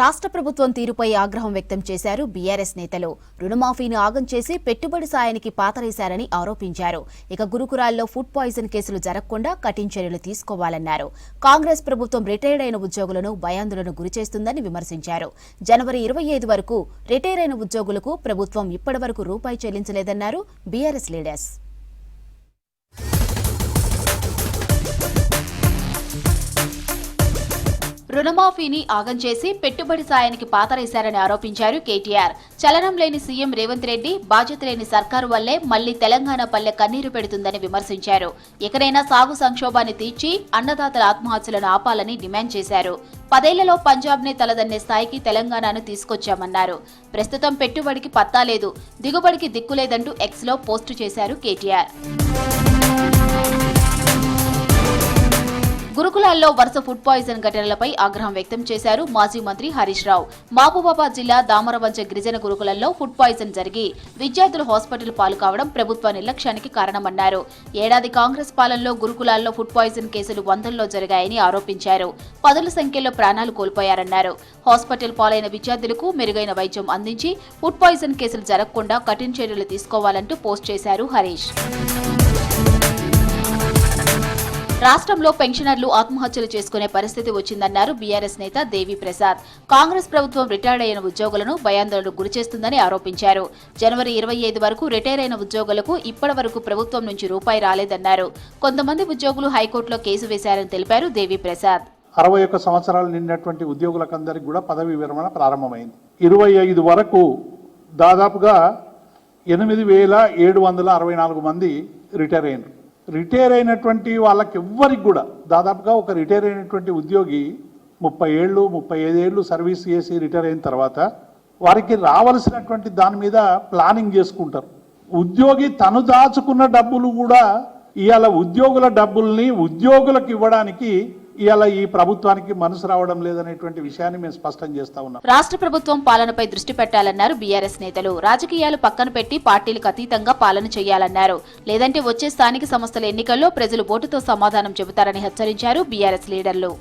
రాష్ట్ర ప్రభుత్వం తీరుపై ఆగ్రహం వ్యక్తం చేశారు బీఆర్ఎస్ నేతలు. రుణమాఫీని ఆగం చేసి పెట్టుబడి సాయానికి పాతరేశారని ఆరోపించారు. ఇక గురుకురాల్లో ఫుడ్ పాయిజన్ కేసులు జరగకుండా కఠిన చర్యలు తీసుకోవాలన్నారు. కాంగ్రెస్ ప్రభుత్వం రిటైర్డ్ అయిన ఉద్యోగులను భయాందోళన గురిచేస్తుందని విమర్శించారు. జనవరి ఇరవై ఐదు వరకు రిటైర్ అయిన ఉద్యోగులకు ప్రభుత్వం ఇప్పటివరకు రూపాయి చెల్లించలేదన్నారు బీఆర్ఎస్ లీడర్స్. రుణమాఫీని ఆగం చేసి పెట్టుబడి సాయానికి పాతరేశారని ఆరోపించారు కేటీఆర్. చలనం లేని సీఎం రేవంత్ రెడ్డి బాధ్యత లేని సర్కారు వల్లే మళ్ళీ తెలంగాణ పల్లె కన్నీరు పెడుతుందని విమర్శించారు. ఎక్కడైనా సాగు సంక్షోభాన్ని తీర్చి అన్నదాతల ఆత్మహత్యలను ఆపాలని డిమాండ్ చేశారు. పదేళ్ళలో పంజాబ్నే తలదన్నే స్థాయికి తెలంగాణను తీసుకొచ్చామన్నారు. ప్రస్తుతం పెట్టుబడికి పత్తా లేదు దిగుబడికి దిక్కులేదంటూ ఎక్స్లో పోస్టు చేశారు కేటీఆర్. గురుకులాల్లో వరుస ఫుడ్ పాయిజన్ ఘటనలపై ఆగ్రహం వ్యక్తం చేశారు మాజీ మంత్రి హరీష్ రావు. మహబూబాబాద్ జిల్లా దామరవంచ గిరిజన గురుకులంలో ఫుడ్ పాయిజన్ జరిగి విద్యార్థులు హాస్పిటల్ పాలు కావడం ప్రభుత్వ నిర్లక్ష్యానికి కారణమన్నారు. ఏడాది కాంగ్రెస్ పాలనలో గురుకులాల్లో ఫుడ్ పాయిజన్ కేసులు వందల్లో జరిగాయని ఆరోపించారు. పదుల సంఖ్యలో ప్రాణాలు కోల్పోయారన్నారు. హాస్పిటల్ పాలైన విద్యార్థులకు మెరుగైన వైద్యం అందించి ఫుడ్ పాయిజన్ కేసులు జరగకుండా కఠిన చర్యలు తీసుకోవాలంటూ పోస్ట్ చేశారు హరీష్. రాష్ట్రంలో పెన్షనర్లు ఆత్మహత్యలు చేసుకునే పరిస్థితి వచ్చిందన్నారు బీఆర్ఎస్ నేత దేవి ప్రసాద్. కాంగ్రెస్ ప్రభుత్వం రిటైర్డ్ అయిన ఉద్యోగులను భయాందోళనకు గురిచేస్తుందని ఆరోపించారు. జనవరి ఇరవై ఐదు వరకు రిటైర్ అయిన ఉద్యోగులకు ఇప్పటి వరకు ప్రభుత్వం నుంచి రూపాయి రాలేదన్నారు. కొంతమంది ఉద్యోగులు హైకోర్టులో కేసు వేశారని తెలిపారు దేవి ప్రసాద్. అరవై ఒక్క సంవత్సరాలు నిండినటువంటి ఉద్యోగులకందరికి కూడా పదవి విరమణ ప్రారంభమైంది. ఇరవై ఐదు వరకు దాదాపుగా ఎనిమిది వేల ఏడు వందల అరవై నాలుగు మంది రిటైర్ అయినారు. రిటైర్ అయినటువంటి వాళ్ళకి ఎవ్వరికి కూడా దాదాపుగా ఒక రిటైర్ అయినటువంటి ఉద్యోగి ముప్పై ఏళ్ళు ముప్పై ఐదేళ్ళు సర్వీస్ చేసి రిటైర్ అయిన తర్వాత వారికి రావలసినటువంటి దాని మీద ప్లానింగ్ చేసుకుంటారు. ఉద్యోగి తను దాచుకున్న డబ్బులు కూడా ఇవాళ ఉద్యోగుల డబ్బుల్ని ఉద్యోగులకు ఇవ్వడానికి ఇలా ఈ ప్రభుత్వానికి మనసు రావడం లేదనేటువంటి విషయాన్ని మేము స్పష్టం చేస్తా ఉన్నాం. రాష్ట్ర ప్రభుత్వం పాలనపై దృష్టి పెట్టాలన్నారు బీఆర్ఎస్ నేతలు. రాజకీయాలు పక్కన పెట్టి పార్టీలకు అతీతంగా పాలన చేయాలన్నారు. లేదంటే వచ్చే స్థానిక సంస్థల ఎన్నికల్లో ప్రజలు ఓటుతో సమాధానం చెబుతారని హెచ్చరించారు బీఆర్ఎస్ లీడర్లు.